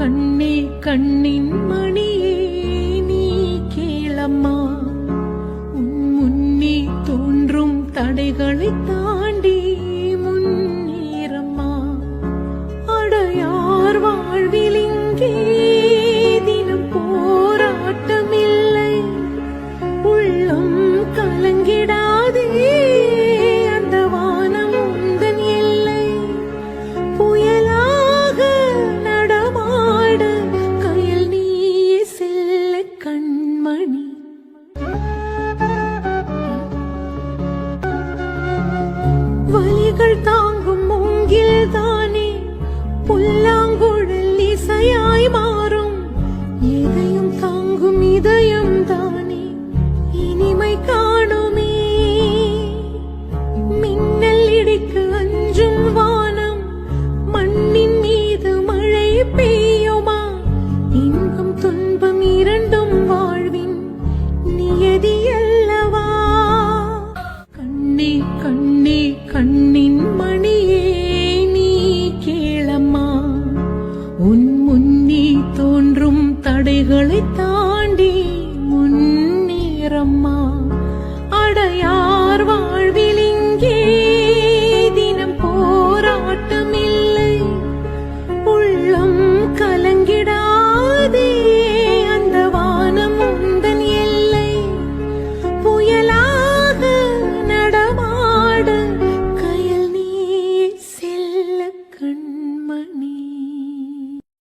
கண்ணே கண்ணின் மணியே நீ கேளம்மா. உன் முன்னே தோன்றும் தடைகளை தாண்டி முன்னேறம்மா அடையார் வாழ்வில் இங்கே தினம் போராட்டமில்லை. உள்ளம் கலங்கிடாதே மணி வலிகள் தான் முன்னே தோன்றும் தடைகளைத்தான்